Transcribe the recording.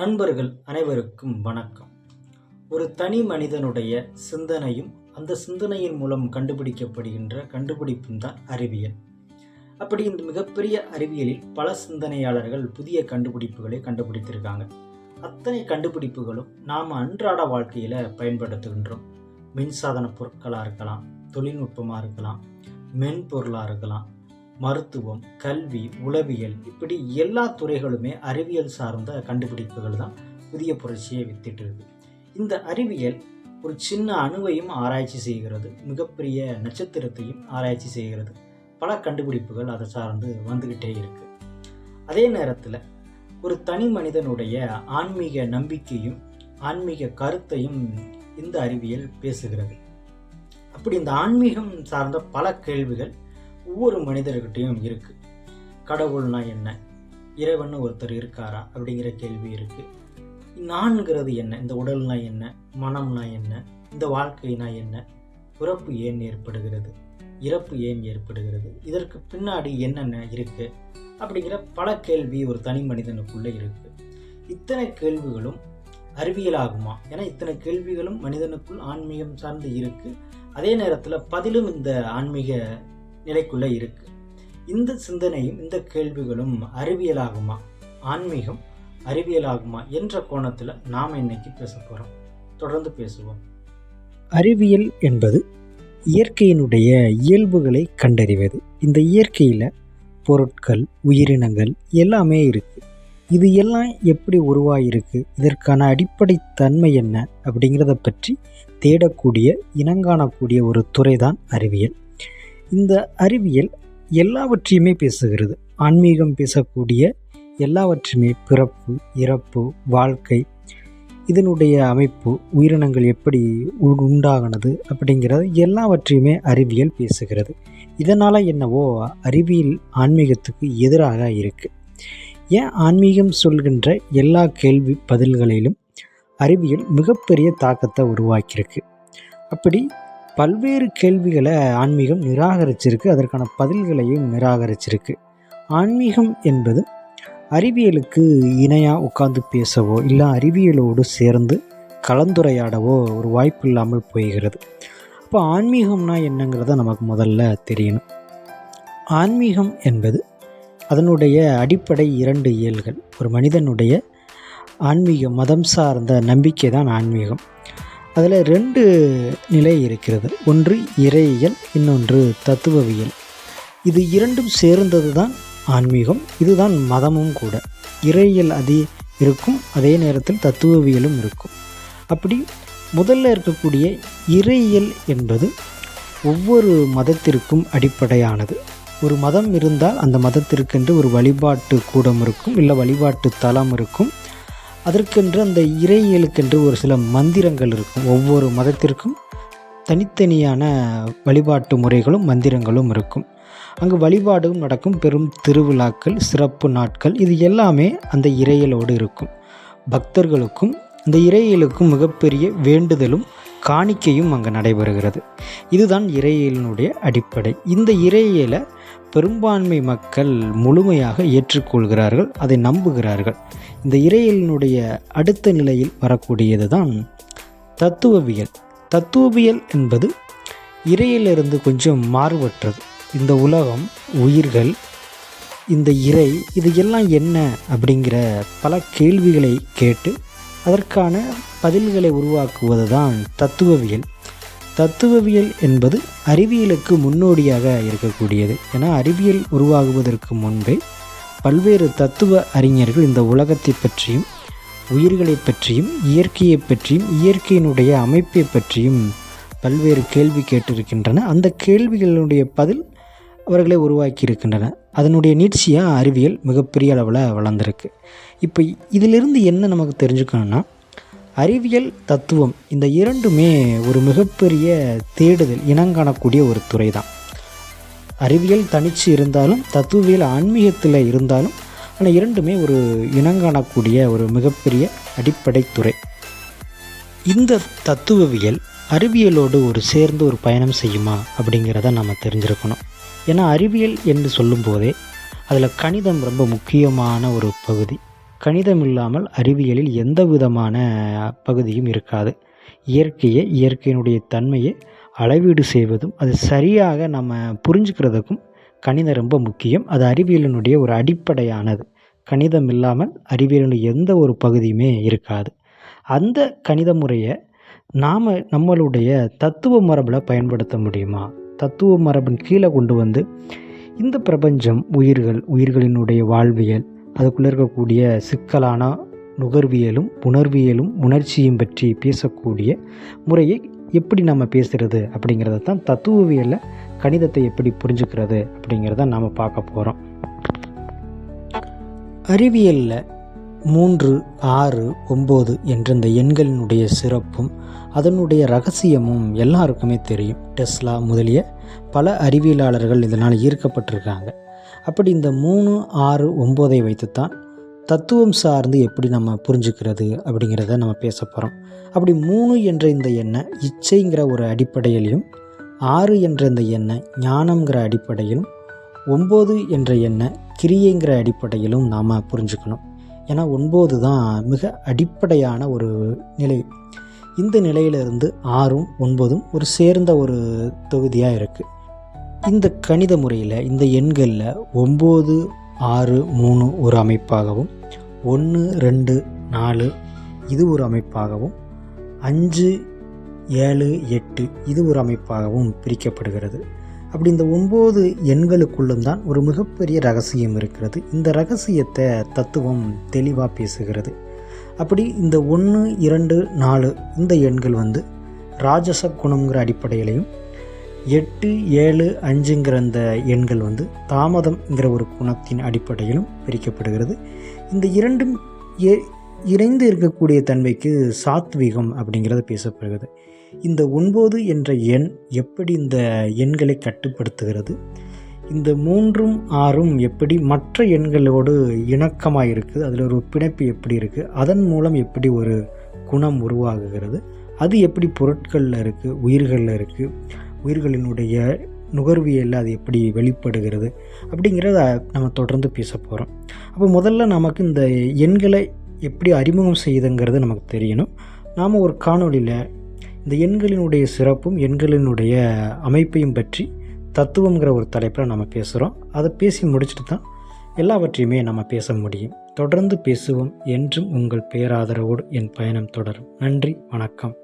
நண்பர்கள் அனைவருக்கும் வணக்கம். ஒரு தனி மனிதனுடைய சிந்தனையும் அந்த சிந்தனையின் மூலம் கண்டுபிடிக்கப்படுகின்ற கண்டுபிடிப்பும் தான் அறிவியல். அப்படி இந்த மிகப்பெரிய அறிவியலில் பல சிந்தனையாளர்கள் புதிய கண்டுபிடிப்புகளை கண்டுபிடித்திருக்காங்க. அத்தனை கண்டுபிடிப்புகளும் நாம் அன்றாட வாழ்க்கையில் பயன்படுத்துகின்றோம். மின்சாதன பொருட்களாக இருக்கலாம் தொழில்நுட்பமாக இருக்கலாம் மென்பொருளாக இருக்கலாம் மருத்துவம் கல்வி உளவியல் இப்படி எல்லா துறைகளுமே அறிவியல் சார்ந்த கண்டுபிடிப்புகள் தான் புதிய புரட்சியை வித்திட்டு இருக்கு. இந்த அறிவியல் ஒரு சின்ன அணுவையும் ஆராய்ச்சி செய்கிறது மிகப்பெரிய நட்சத்திரத்தையும் ஆராய்ச்சி செய்கிறது. பல கண்டுபிடிப்புகள் அதை சார்ந்து வந்துக்கிட்டே இருக்கு. அதே நேரத்தில் ஒரு தனி மனிதனுடைய ஆன்மீக நம்பிக்கையும் ஆன்மீக கருத்தையும் இந்த அறிவியல் பேசுகிறது. அப்படி இந்த ஆன்மீகம் சார்ந்த பல கேள்விகள் ஒவ்வொரு மனிதர்கிட்டையும் இருக்கு. கடவுள்னா என்ன? இறைவன் ஒருத்தர் இருக்காரா? அப்படிங்கிற கேள்வி இருக்கு. நான்கிறது என்ன? இந்த உடல்னா என்ன? மனம்னா என்ன? இந்த வாழ்க்கைனா என்ன? பிறப்பு ஏன் ஏற்படுகிறது? இறப்பு ஏன் ஏற்படுகிறது? இதற்கு பின்னாடி என்னென்ன இருக்கு? அப்படிங்கிற பல கேள்வி ஒரு தனி மனிதனுக்குள்ளே இருக்கு. இத்தனை கேள்விகளும் அறிவியலாகுமா? ஏன்னா இத்தனை கேள்விகளும் மனிதனுக்குள் ஆன்மீகம் சார்ந்து இருக்கு. அதே நேரத்தில் பதிலும் இந்த ஆன்மீக நிலைக்குள்ளே இருக்கு. இந்த சிந்தனையும் இந்த கேள்விகளும் அறிவியலாகுமா? ஆன்மீகம் அறிவியலாகுமா என்ற கோணத்தில் நாம் இன்னைக்கு பேச போகிறோம் தொடர்ந்து பேசுவோம். அறிவியல் என்பது இயற்கையினுடைய இயல்புகளை கண்டறிவது. இந்த இயற்கையில் பொருட்கள் உயிரினங்கள் எல்லாமே இருக்குது இது எல்லாம் எப்படி உருவாகிருக்கு இதற்கான அடிப்படை தன்மை என்ன? அப்படிங்கிறத பற்றி தேடக்கூடிய இனங்காணக்கூடிய ஒரு துறை தான் அறிவியல். இந்த அறிவியல் எல்லாவற்றையுமே பேசுகிறது. ஆன்மீகம் பேசக்கூடிய எல்லாவற்றையுமே பிறப்பு இறப்பு வாழ்க்கை இதனுடைய அமைப்பு உயிரினங்கள் எப்படி உ- உண்டாகினது அப்படிங்கிறது எல்லாவற்றையுமே அறிவியல் பேசுகிறது. இதனால் என்னவோ அறிவியல் ஆன்மீகத்துக்கு எதிராக இருக்குது ஏன் ஆன்மீகம் சொல்கின்ற எல்லா கேள்வி பதில்களிலும் அறிவியல் மிகப்பெரிய தாக்கத்தை உருவாக்கியிருக்கு? அப்படி பல்வேறு கேள்விகளை ஆன்மீகம் நிராகரிச்சிருக்கு. அதற்கான பதில்களையும் நிராகரிச்சிருக்கு. ஆன்மீகம் என்பது அறிவியலுக்கு இணையாக உட்கார்ந்து பேசவோ இல்லை அறிவியலோடு சேர்ந்து கலந்துரையாடவோ ஒரு வாய்ப்பு இல்லாமல் போகிறது அப்போ ஆன்மீகம்னா என்னங்கிறத நமக்கு முதல்ல தெரியணும். ஆன்மீகம் என்பது அதனுடைய அடிப்படை இரண்டு இயல்கள். ஒரு மனிதனுடைய ஆன்மீக மதம் சார்ந்த நம்பிக்கை தான் ஆன்மீகம். அதில் ரெண்டு நிலை இருக்கிறது. ஒன்று இறையியல் இன்னொன்று தத்துவவியல். இது இரண்டும் சேர்ந்தது தான் ஆன்மீகம் இதுதான் மதமும் கூட. இறையியல் அது இருக்கும் அதே நேரத்தில் தத்துவவியலும் இருக்கும். அப்படி முதல்ல இருக்கக்கூடிய இறையியல் என்பது ஒவ்வொரு மதத்திற்கும் அடிப்படையானது. ஒரு மதம் இருந்தால் அந்த மதத்திற்கென்று ஒரு வழிபாட்டு கூடம் இருக்கும் இல்லை வழிபாட்டு தலம் இருக்கும். அதற்கென்று அந்த இறையியலுக்கென்று ஒரு சில மந்திரங்கள் இருக்கும். ஒவ்வொரு மதத்திற்கும் தனித்தனியான வழிபாட்டு முறைகளும் மந்திரங்களும் இருக்கும். அங்கு வழிபாடும் நடக்கும். பெரும் திருவிழாக்கள் சிறப்பு நாட்கள் இது எல்லாமே அந்த இறையலோடு இருக்கும். பக்தர்களுக்கும் இந்த இறையியலுக்கும் மிகப்பெரிய வேண்டுதலும் காணிக்கையும் அங்கே நடைபெறுகிறது. இதுதான் இறையியலினுடைய அடிப்படை. இந்த இறையியலை பெரும்பான்மை மக்கள் முழுமையாக ஏற்றுக்கொள்கிறார்கள் அதை நம்புகிறார்கள். இந்த இறையலினுடைய அடுத்த நிலையில் வரக்கூடியது தான் தத்துவவியல். தத்துவவியல் என்பது இறையிலிருந்து கொஞ்சம் மாறுபட்டது இந்த உலகம் உயிர்கள் இந்த இறை இது எல்லாம் என்ன அப்படிங்கிற பல கேள்விகளை கேட்டு அதற்கான பதில்களை உருவாக்குவது தான் தத்துவவியல். தத்துவவியல் என்பது அறிவியலுக்கு முன்னோடியாக இருக்கக்கூடியது. ஏன்னா அறிவியல் உருவாகுவதற்கு முன்பே பல்வேறு தத்துவ அறிஞர்கள் இந்த உலகத்தை பற்றியும் உயிர்களை பற்றியும் இயற்கையை பற்றியும் இயற்கையினுடைய அமைப்பை பற்றியும் பல்வேறு கேள்வி கேட்டிருக்கின்றன. அந்த கேள்விகளுடைய பதில் அவர்களை உருவாக்கி இருக்கின்றன அதனுடைய நீட்சியாக அறிவியல் மிகப்பெரிய அளவில் வளர்ந்துருக்கு. இப்போ இதிலிருந்து என்ன நமக்கு தெரிஞ்சுக்கணும்னா அறிவியல் தத்துவம் இந்த இரண்டுமே ஒரு மிகப்பெரிய தேடுதல் இனங்காணக்கூடிய ஒரு துறை தான் அறிவியல் தனிச்சு இருந்தாலும் தத்துவியல் ஆன்மீகத்தில் இருந்தாலும் ஆனால் இரண்டுமே ஒரு இனங்காணக்கூடிய ஒரு மிகப்பெரிய அடிப்படை துறை. இந்த தத்துவவியல் அறிவியலோடு ஒரு சேர்ந்து ஒரு பயணம் செய்யுமா அப்படிங்கிறத நம்ம தெரிஞ்சிருக்கணும். ஏன்னா அறிவியல் என்று சொல்லும்போதே அதில் கணிதம் ரொம்ப முக்கியமான ஒரு பகுதி. கணிதம் இல்லாமல் அறிவியலில் எந்த விதமான பகுதியும் இருக்காது. இயற்கையை இயற்கையினுடைய தன்மையை அளவீடு செய்வதும் அது சரியாக நம்ம புரிஞ்சுக்கிறதுக்கும் கணிதம் ரொம்ப முக்கியம். அது அறிவியலினுடைய ஒரு அடிப்படையானது. கணிதம் இல்லாமல் அறிவியலினுடைய எந்த ஒரு பகுதியுமே இருக்காது. அந்த கணித முறையை நாம் நம்மளுடைய தத்துவ மரபில் பயன்படுத்த முடியுமா? தத்துவ மரபின் கீழே கொண்டு வந்து இந்த பிரபஞ்சம் உயிர்கள் உயிர்களினுடைய வாழ்வியல் அதுக்குள்ளே இருக்கக்கூடிய சிக்கலான நுகர்வியலும் உணர்வியலும் உணர்ச்சியும் பற்றி பேசக்கூடிய முறையை எப்படி நம்ம பேசுகிறது அப்படிங்கிறத தான் தத்துவவியலில் கணிதத்தை எப்படி புரிஞ்சுக்கிறது அப்படிங்கிறத நாம் பார்க்க போகிறோம் அறிவியலில் மூன்று ஆறு ஒம்பது என்ற இந்த எண்களினுடைய சிறப்பும் அதனுடைய ரகசியமும் எல்லாருக்குமே தெரியும். டெஸ்லா முதலிய பல அறிவியலாளர்கள் இதனால் ஈர்க்கப்பட்டிருக்காங்க. அப்படி இந்த மூணு ஆறு ஒம்போதை வைத்து தான் தத்துவம் சார்ந்து எப்படி நம்ம புரிஞ்சுக்கிறது அப்படிங்கிறத நம்ம பேச போகிறோம் அப்படி மூணு என்ற இந்த எண்ணெய் இச்சைங்கிற ஒரு அடிப்படையிலையும் ஆறு என்ற இந்த எண்ணெய் ஞானங்கிற அடிப்படையிலும் ஒம்பது என்ற எண்ணெய் கிரியைங்கிற அடிப்படையிலும் நாம் புரிஞ்சுக்கணும். ஏன்னா ஒன்பது தான் மிக அடிப்படையான ஒரு நிலை. இந்த நிலையிலிருந்து ஆறும் ஒன்பதும் ஒரு சேர்ந்த ஒரு தொகுதியாக இருக்குது இந்த கணித முறையில் இந்த எண்களில் ஒம்பது ஆறு மூணு ஒரு அமைப்பாகவும் ஒன்று ரெண்டு நாலு இது ஒரு அமைப்பாகவும் அஞ்சு ஏழு எட்டு இது ஒரு அமைப்பாகவும் பிரிக்கப்படுகிறது. அப்படி இந்த ஒம்பது எண்களுக்குள்ளும் தான் ஒரு மிகப்பெரிய ரகசியம் இருக்கிறது. இந்த ரகசியத்தை தத்துவம் தெளிவாக பேசுகிறது. அப்படி இந்த ஒன்று இரண்டு நாலு இந்த எண்கள் வந்து ராஜச குணங்கிற அடிப்படையிலையும் எட்டு ஏழு அஞ்சுங்கிற அந்த எண்கள் வந்து தாமதம்ங்கிற ஒரு குணத்தின் அடிப்படையிலும் பிரிக்கப்படுகிறது. இந்த இரண்டும் ஏ இணைந்து இருக்கக்கூடிய தன்மைக்கு சாத்வீகம் அப்படிங்கிறது பேசப்படுகிறது. இந்த ஒன்பது என்ற எண் எப்படி இந்த எண்களை கட்டுப்படுத்துகிறது? இந்த மூன்றும் ஆறும் எப்படி மற்ற எண்களோடு இணக்கமாக இருக்குது அதில் ஒரு பிணைப்பு எப்படி இருக்குது அதன் மூலம் எப்படி ஒரு குணம் உருவாகுகிறது அது எப்படி பொருட்களில் இருக்குது உயிர்களில் இருக்குது உயிர்களினுடைய நுகர்வியலில் அது எப்படி வெளிப்படுகிறது அப்படிங்கிறத நம்ம தொடர்ந்து பேச போகிறோம் அப்போ முதல்ல நமக்கு இந்த எண்களை எப்படி அறிமுகம் செய்யுதுங்கிறது நமக்கு தெரியணும். நாம் ஒரு காணொலியில் இந்த எண்களினுடைய சிறப்பும் எண்களினுடைய அமைப்பையும் பற்றி தத்துவங்கிற ஒரு தலைப்பில் நம்ம பேசுகிறோம் அதை பேசி முடிச்சுட்டு தான் எல்லாவற்றையுமே நம்ம பேச முடியும். தொடர்ந்து பேசுவோம் என்றும் உங்கள் பேராதரவோடு என் பயணம் தொடரும். நன்றி வணக்கம்.